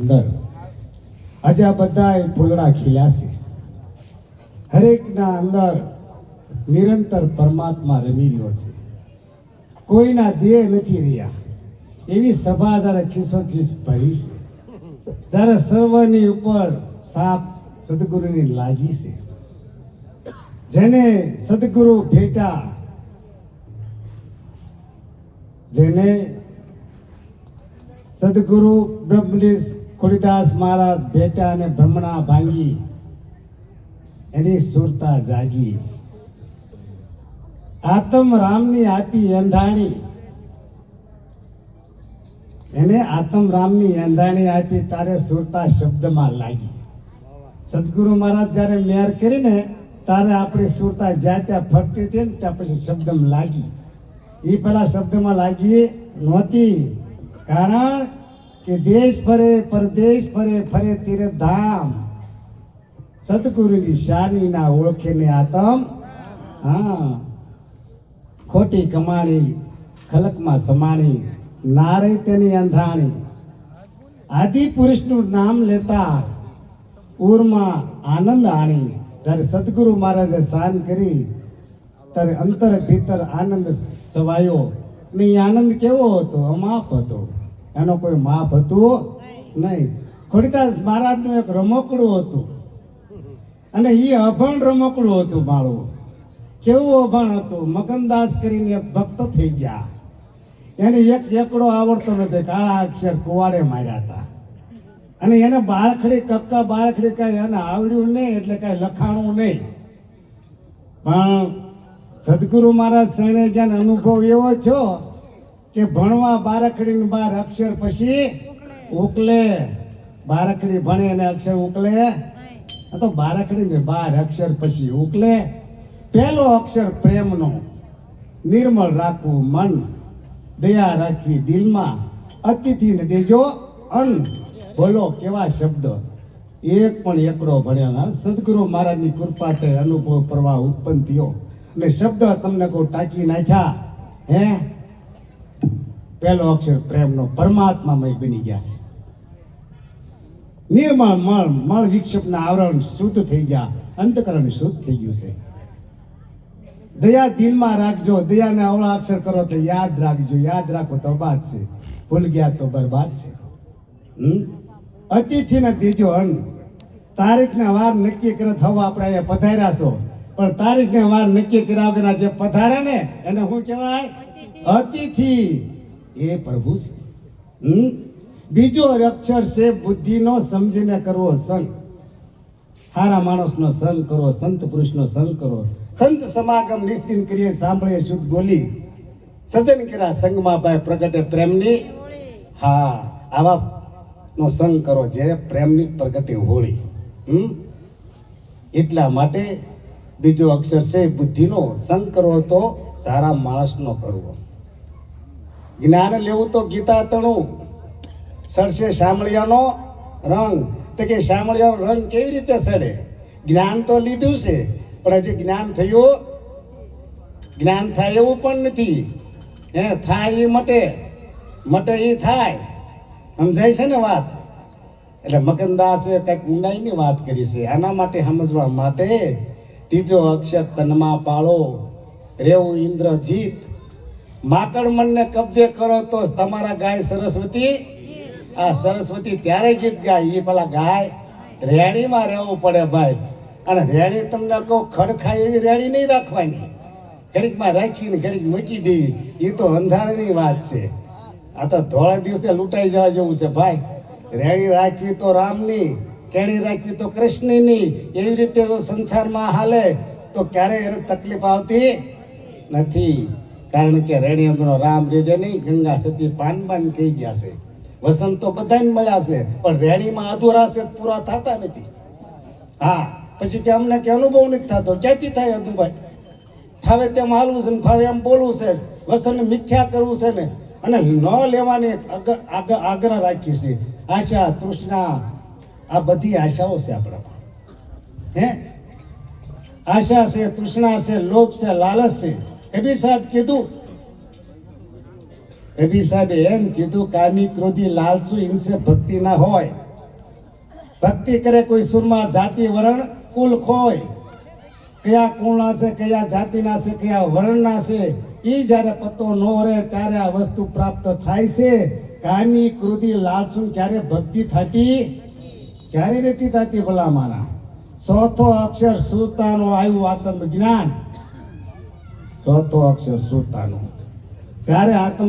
અંદર. આજે આ બધાએ ફૂલડા ખીલ્યા છે. હરેકના અંદર નિરંતર પરમાત્મા રમી રહ્યો છે. કોઈના દેહ નથી રહ્યા. એવી સભા જ્યારે ખીસો ખીસ ભરી છે. જ્યારે સર્વની ઉપર સાપ સદગુરુની લાગી છે. જેને સદગુરુ ભેટા, જેને સદગુરુ બ્રહ્મનિશ ખોડીદાસ મહારાજ બેટા અને ભ્રમણા ભાંગી, એની સુરતા જાગી. આતમ રામની આપી અંધાણી એને આતમ રામની અંધાણી આપી તારે સુરતા શબ્દમાં લાગી. સદગુરુ મહારાજ જ્યારે મેર કરીને તારે આપણી સુરતા જ્યાં ત્યાં ફરતી હતી ને ત્યાં પછી શબ્દમાં લાગી. એ પેલા શબ્દમાં લાગી નહોતી. કારણ કે દેશ ફરે, પરદેશ ફરે ફરે તીરે ધામ. સદગુરુની શાનીના ઓળખીને આતમ હા, ખોટી કમાણી, ખલકમાં સમાણી, નારે તેની અંધાણી. આદિ પુરુષનું નામ લેતા ઉરમાં આનંદ આણી. જ્યારે સદગુરુ મહારાજે શાન કરી, ત્યારે અંતર ભીતર આનંદ સવાયો ને આનંદ કેવો હતો? અમાપ હતો. એનો કોઈ માપ હતું નહીં. ખોડીદાસ મહારાજનું એક રમકડું હતું. અને એ અભણ રમકડું હતું મારું કેવું અભણ હતું? મગનદાસ કરીને એક ભક્ત થઈ ગયા. એને એક એકડો આવડતો નથી. કાળા અક્ષર કુવાડે માર્યા હતા. અને એને બાળખડી કક્કા બાળખડી કાંઈ એને આવડ્યું નહીં એટલે કાંઈ લખાણું નહીં. પણ સદગુરુ મહારાજ શરણે જ્યાં અનુભવ એવો થયો કે ભણવા બારખડી બાર અક્ષર પછી ઉકલે. બારખડી ભણે અને અક્ષર ઉકલે. તો બારખડી ને બાર અક્ષર પછી ઉકલે. પહેલો અક્ષર પ્રેમનો. નિર્મળ રાખવું મન. દયા રાખવી દિલમાં. અતિથિને દેજો અન્ન. બોલો કેવા શબ્દ? એક પણ એકડો ભણ્યા સદગુરુ મહારાજની કૃપાથી અનુભવ પ્રવાહ ઉત્પન્ન થયો. અને શબ્દ તમને કહું ટાંકી નાખ્યા? હે? પહેલો અક્ષર પ્રેમનો પરમાત્મામય બની ગયા છે. નિર્મળ મળ મળ વિક્ષેપના આવરણ શુદ્ધ થઈ ગયા અંતકરણ શુદ્ધ થઈ ગયું છે. દયા દિલમાં રાખજો દયાને અવળા અક્ષર કરો તો યાદ રાખજો યાદ રાખો તો બાદ છે. ભૂલ ગયા તો બરબાદ છે? અતિથિને દેજો અન્ન તારીખને વાર નક્કી કરે થવા આપણે અહીંયા પધાર્યા છો. પણ તારીખને વાર નક્કી કર્યા વગરના જે પધારે ને એને શું કહેવાય? અતિથિ. એ પ્રભુ છે હમ? બીજો અક્ષર છે બુદ્ધિનો સમજીને કરવો સંગ સારા માણસનો સંગ કરો સંત પુરુષનો સંગ કરો. સંત સમાગમ નિશ્ચિન કરીએ સાંભળીએ શુદ્ધ બોલી. સજન કર્યા સંગમાં ભાઈ પ્રગટે પ્રેમની હા આવા નો સંગ કરો જે પ્રેમની પ્રગટે હોળી. હમ? એટલા માટે બીજો અક્ષર છે બુદ્ધિનો સંગ કરવો તો સારા માણસનો કરવો. જ્ઞાન લેવું તો ગીતા તણું સડશે શામળિયાનો રંગ. તો કે શામળિયાનો રંગ કેવી રીતે સડે જ્ઞાન તો લીધું છે, પણ હજી જ્ઞાન થયું, જ્ઞાન થાય એવું પણ નથી. હે, થાય એ મટે. મટે એ થાય. સમજાય છે ને વાત? એટલે મકનદાસે કંઈક ઊંડાઈની વાત કરી છે. આના માટે સમજવા માટે ત્રીજો અક્ષર તનમાં પાળો રેવું ઇન્દ્રજીત. માકડ મનને કબજે કરો તો તમારા ગાય સરસ્વતી આ સરસ્વતી ત્યારે ગીત ગાય એ પેલા ગાય રેડીમાં રહેવું પડે ભાઈ. અને રેડી તમને કહું ખડખાય એવી રેડી નહીં રાખવાની. ઘડીકમાં રાખીને ઘડીક મૂકી દેવી એ તો અંધારાની વાત છે. આ તો ધોળા દિવસે લૂંટાઈ જવા જેવું છે ભાઈ. રેડી રાખવી તો રામની કેળી રાખવી તો કૃષ્ણની. એવી રીતે જો સંસારમાં હાલે તો ક્યારેય એને તકલીફ આવતી નથી. કારણ કે વગરનો રામ રેજે નહીં, ગંગા સતી પાનબાન કહી ગયા છે. વસંત તો બધાને મળ્યા છે, પણ રેણીમાં અધૂરા છે, પૂરા થતા નથી. હા, પછી કે અમને કે અનુભવ નથી થતો, ક્યાંથી થાય અધુભાઈ ફાવે તેમ હાલવું છે ને ફાવે એમ બોલવું છે વસન મિથ્યા કરવું છે ને, અને ન લેવાની આગ્રહ રાખી છે. આશા, તૃષ્ણા, આ બધી આશાઓ છે આપણામાં. હે? આશા છે, તૃષ્ણા છે, લોભ છે, લાલચ છે. કબીર સાહેબ કીધું. કબીર સાહેબે એમ કીધું કામી ક્રોધી લાલસુ હિંસે ભક્તિ ના હોય. ભક્તિ કરે કોઈ સુરમાં જાતિ વરણ કુલ ખોય. કયા કુળના છે, કયા જાતિના છે, કયા વર્ણના છે એ જ્યારે પતો ન રહે ત્યારે આ વસ્તુ પ્રાપ્ત થાય છે. કામી ક્રોધી લાલસુન ક્યારે ભક્તિ થતી? ક્યારે નથી થતી ભલા મારા ચોથો અક્ષર સુતાનો આવ્યું આત્મ જ્ઞાન ચોથો અક્ષર સુતાનો ત્યારે આત્મ